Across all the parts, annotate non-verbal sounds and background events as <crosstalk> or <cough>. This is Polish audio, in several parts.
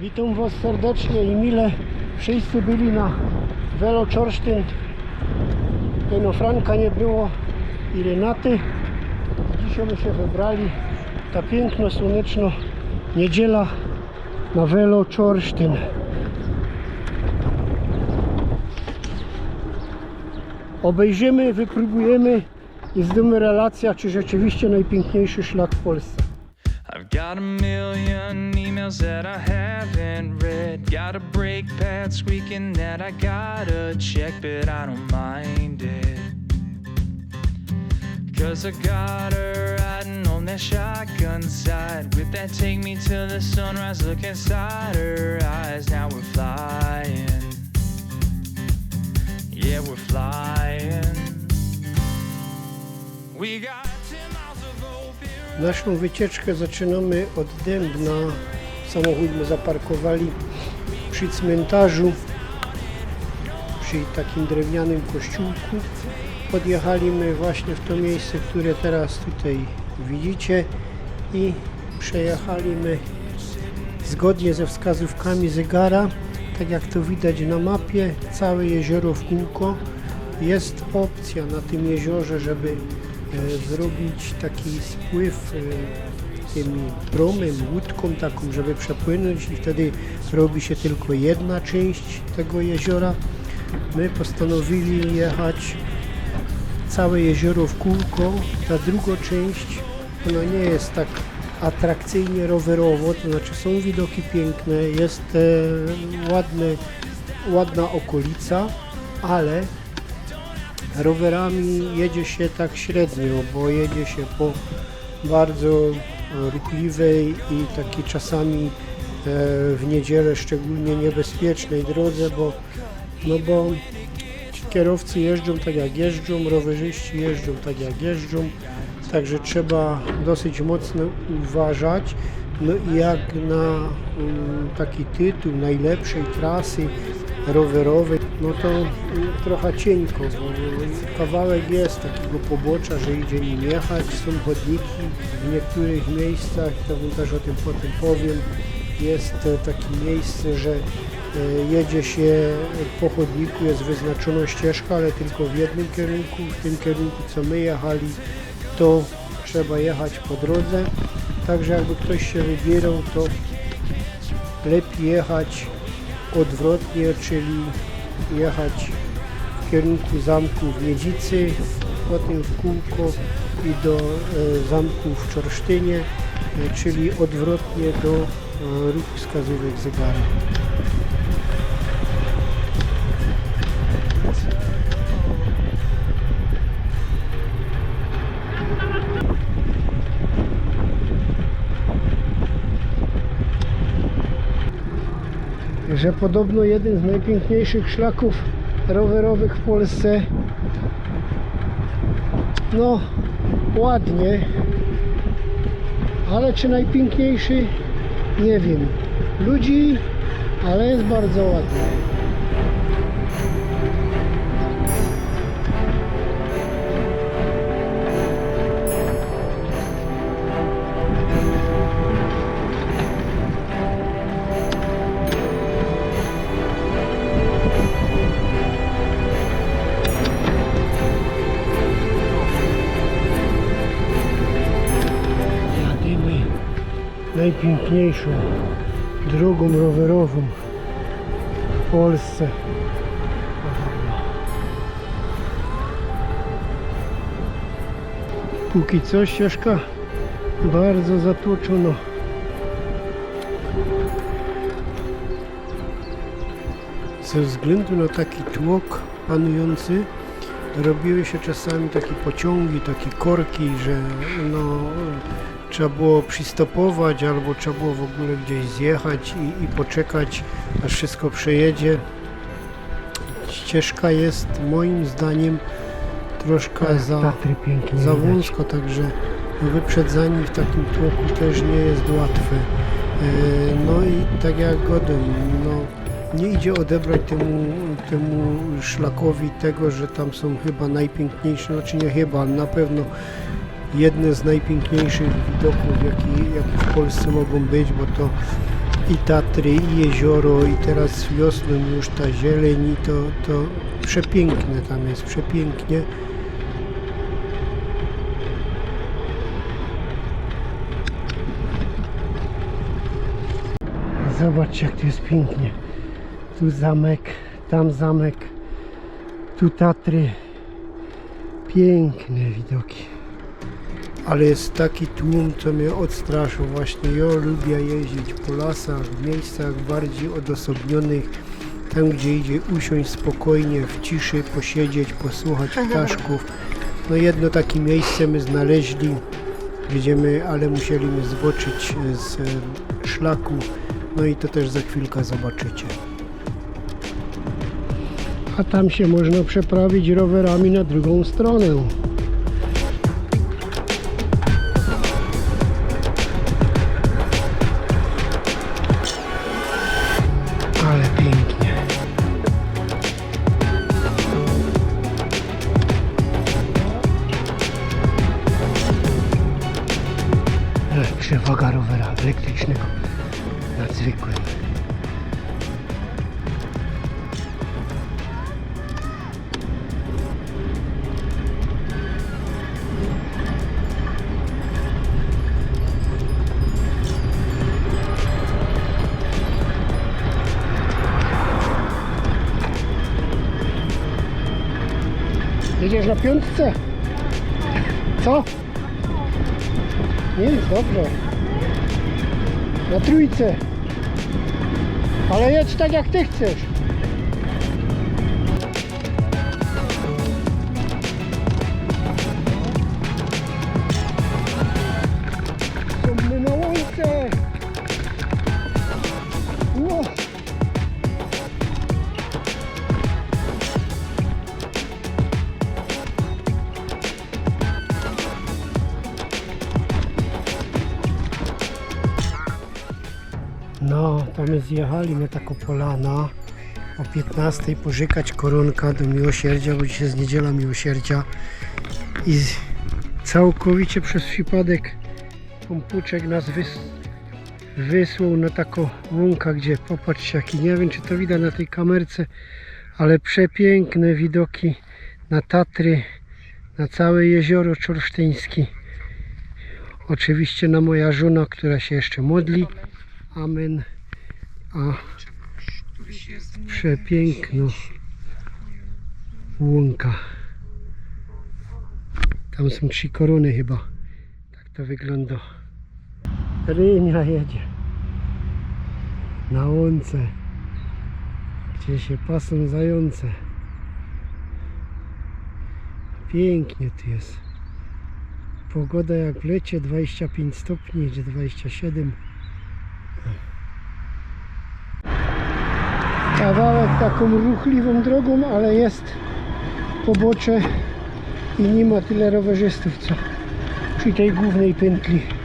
Witam Was serdecznie i mile. Wszyscy byli na Velo Czorsztyn. No Franka nie było i Renaty. Dzisiaj my się wybrali. Ta piękna, słoneczna niedziela na Velo Czorsztyn. Obejrzymy, wypróbujemy i zdymy relacja, czy rzeczywiście najpiękniejszy szlak w Polsce. Got a million emails that I haven't read. Got a brake pad squeaking that I gotta check, but I don't mind it. Cause I got her riding on that shotgun side. With that take me till the sunrise, look inside her eyes. Now we're flying. Yeah, we're flying. We got Naszą wycieczkę zaczynamy od Dębna. Samochód my zaparkowali przy cmentarzu, przy takim drewnianym kościółku. Podjechaliśmy właśnie w to miejsce, które teraz tutaj widzicie i przejechaliśmy zgodnie ze wskazówkami zegara, tak jak to widać na mapie, całe jezioro w kółko. Jest opcja na tym jeziorze, żeby zrobić taki spływ e, tym promem, łódką taką, żeby przepłynąć i wtedy robi się tylko jedna część tego jeziora. My postanowili jechać całe jezioro w kółko. Ta druga część, ona nie jest tak atrakcyjnie rowerowo, to znaczy są widoki piękne, jest e, ładne, ładna okolica, ale rowerami jedzie się tak średnio, bo jedzie się po bardzo ruchliwej i takiej czasami e, w niedzielę szczególnie niebezpiecznej drodze, bo no bo kierowcy jeżdżą tak jak jeżdżą, rowerzyści jeżdżą tak jak jeżdżą, także trzeba dosyć mocno uważać. No i jak na mm, taki tytuł najlepszej trasy rowerowej, no to mm, trochę cienko, bo kawałek jest takiego pobocza, że idzie nim jechać, są chodniki w niektórych miejscach, to wam też o tym potem powiem. Jest e, takie miejsce, że e, jedzie się po chodniku, jest wyznaczona ścieżka, ale tylko w jednym kierunku, w tym kierunku co my jechali, to trzeba jechać po drodze. Także jakby ktoś się wybierał, to lepiej jechać odwrotnie, czyli jechać w kierunku zamku w Miedzicy, potem w kółko i do e, zamku w Czorsztynie, e, czyli odwrotnie do e, ruchu wskazówek zegara. Że podobno jeden z najpiękniejszych szlaków rowerowych w Polsce. No, ładnie, ale czy najpiękniejszy? Nie wiem. Ludzi, ale jest bardzo ładny. Najpiękniejszą drogą rowerową w Polsce. Póki co ścieżka bardzo zatłoczona. Ze względu na taki tłok panujący robiły się czasami takie pociągi, takie korki, że no, trzeba było przystopować albo trzeba było w ogóle gdzieś zjechać i, i poczekać aż wszystko przejedzie. Ścieżka jest moim zdaniem troszkę za, za wąsko, także wyprzedzanie w takim tłoku też nie jest łatwe. E, No i tak jak Godem, no, nie idzie odebrać temu, temu szlakowi tego, że tam są chyba najpiękniejsze, znaczy nie chyba, ale na pewno jedne z najpiękniejszych widoków, jaki, jakie w Polsce mogą być, bo to i Tatry, i jezioro, i teraz wiosną już ta zieleń, i to, to przepiękne tam jest, przepięknie. Zobaczcie, jak tu jest pięknie. Tu zamek, tam zamek, tu Tatry. Piękne widoki. Ale jest taki tłum, co mnie odstraszył. Właśnie ja lubię jeździć po lasach, w miejscach bardziej odosobnionych, tam gdzie idzie usiąść spokojnie, w ciszy, posiedzieć, posłuchać ptaszków. No jedno takie miejsce my znaleźli, gdzie my, ale musieliśmy zboczyć z e, szlaku. No i to też za chwilkę zobaczycie. A tam się można przeprawić rowerami na drugą stronę. Jedziesz na piątce? Co? Nie, dobrze. Na trójce. Ale jedź tak jak ty chcesz. My zjechali na taką polana o 15 pożykać koronka do miłosierdzia, bo dzisiaj jest niedziela miłosierdzia i całkowicie przez przypadek pompuczek nas wys, wysłał na taką łąkę, gdzie popatrzcie jaki, nie wiem czy to widać na tej kamerce, ale przepiękne widoki na Tatry, na całe jezioro Czorsztyński. Oczywiście na moja żona, która się jeszcze modli. Amen. A przepiękno łąka. Tam są trzy korony chyba. Tak to wygląda. Rynia jedzie. Na łące. Gdzie się pasą zające. Pięknie tu jest. Pogoda jak w lecie 25 stopni, czy 27. kawałek taką ruchliwą drogą, ale jest pobocze i nie ma tyle rowerzystów co przy tej głównej pętli.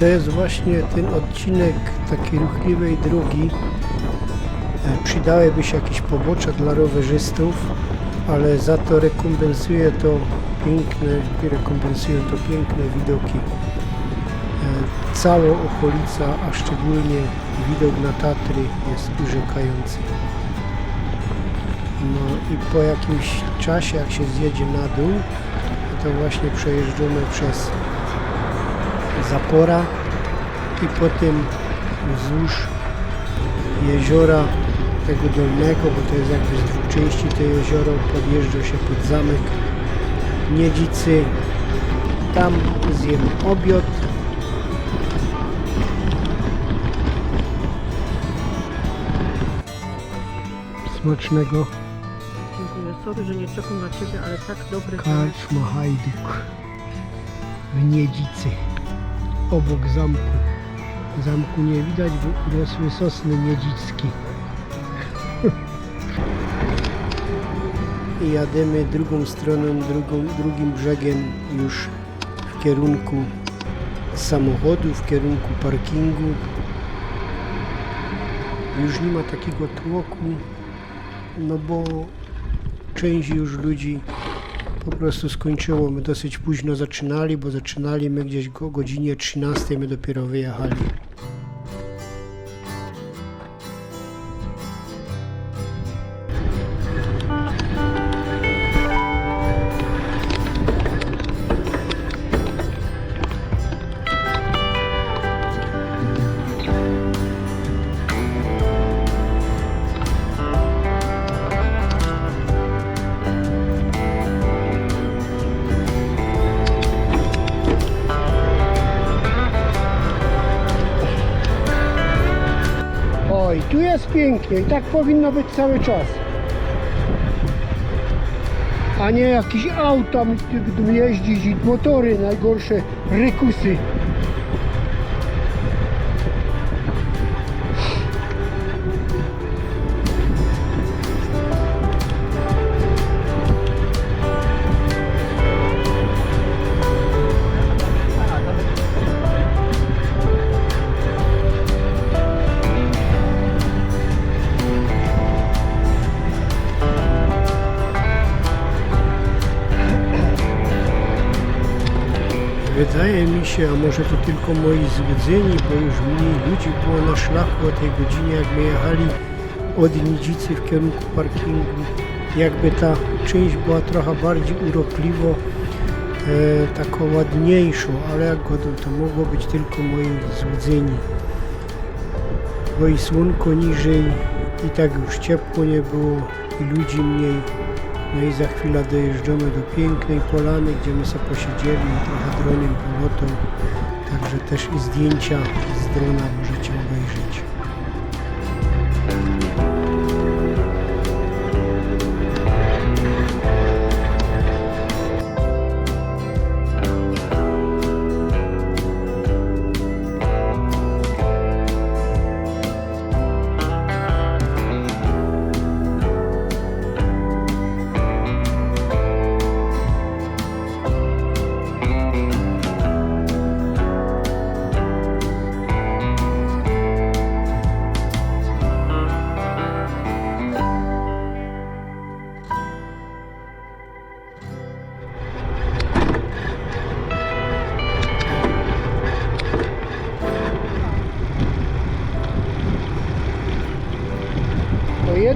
To jest właśnie ten odcinek takiej ruchliwej drogi. E, Przydałyby się jakieś pobocze dla rowerzystów, ale za to rekompensuje to piękne, rekompensują to piękne widoki. E, Cała okolica, a szczególnie widok na Tatry jest urzekający. No i po jakimś czasie, jak się zjedzie na dół, to właśnie przejeżdżamy przez Zapora i potem wzdłuż jeziora tego dolnego, bo to jest jakby z dwóch części to jezioro, podjeżdża się pod zamek Niedzicy. Tam zjem obiad. Smacznego Dziękuję. Sorry, że nie czekam na Ciebie, ale tak dobry Karczma Hajduk w Niedzicy, obok zamku. Zamku nie widać, bo urosły sosny niedzickie. I jademy drugą stroną, drugą, drugim brzegiem już w kierunku samochodu w kierunku parkingu. Już nie ma takiego tłoku, no bo część już ludzi po prostu skończyło. My dosyć późno zaczynali, bo zaczynali my gdzieś o godzinie 13, my dopiero wyjechali. Pięknie i tak powinno być cały czas. A nie jakieś auta jeździć i motory, najgorsze rykusy. A może to tylko moi złudzeni, bo już mniej ludzi było na szlaku o tej godzinie, jak my jechali od Nidzicy w kierunku parkingu. Jakby ta część była trochę bardziej urokliwo, e, taką ładniejszą, ale jak godą, to mogło być tylko moi złudzeni. Bo i słonko niżej, i tak już ciepło nie było, i ludzi mniej. No i za chwilę dojeżdżamy do pięknej polany, gdzie my sobie posiedzieli trochę dronem polotą. Także też i zdjęcia z drona możecie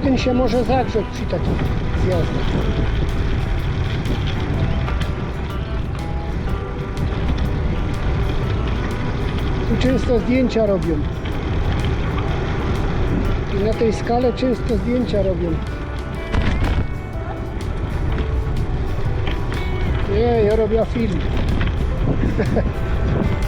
Jeden się może zagrzeć przy takich zjazdach. Tu często zdjęcia robią. I na tej skale często zdjęcia robią. Nie, ja robię film. <laughs>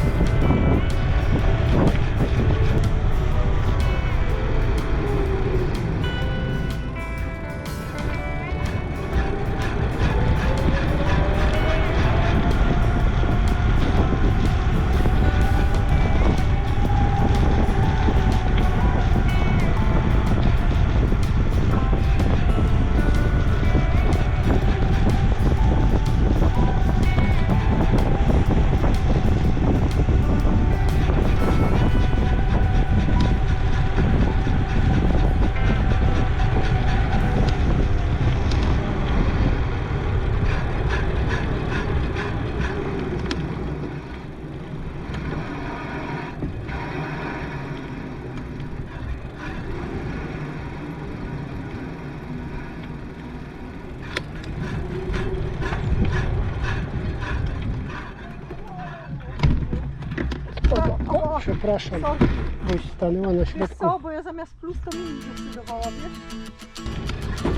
O, przepraszam, boś stanęła na Wiesz środku. co, bo ja zamiast plus to minus zdecydowała, wiesz?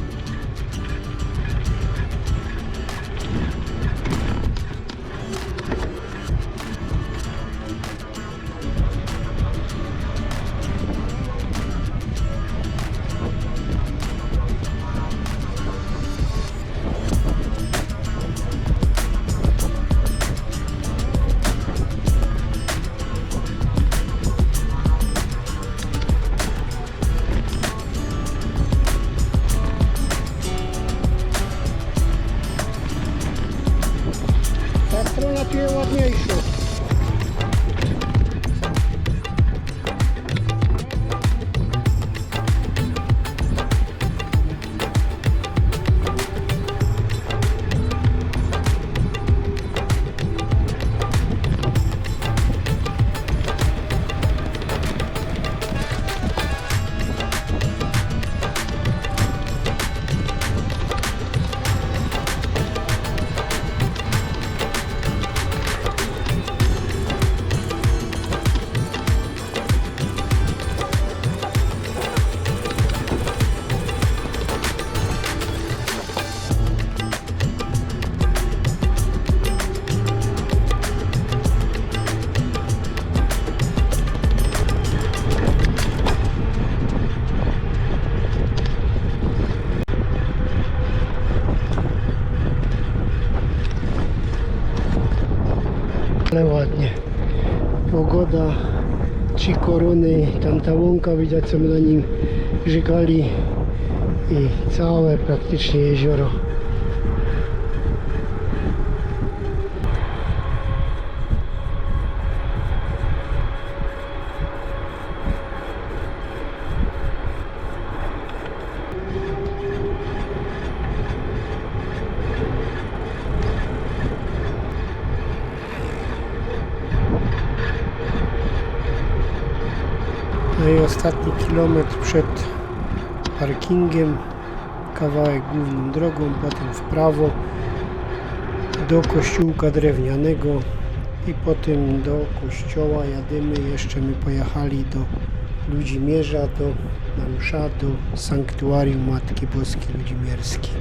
ale ładnie. Pogoda, trzy korony, tamta łąka, widać co my na nim żykali i całe praktycznie jezioro. No i ostatni kilometr przed parkingiem, kawałek główną drogą, potem w prawo do kościółka drewnianego i potem do kościoła jadymy. Jeszcze my pojechali do Ludzimierza, do na msza, do sanktuarium Matki Boskiej Ludzimierskiej.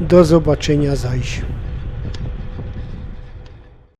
Do zobaczenia zaś.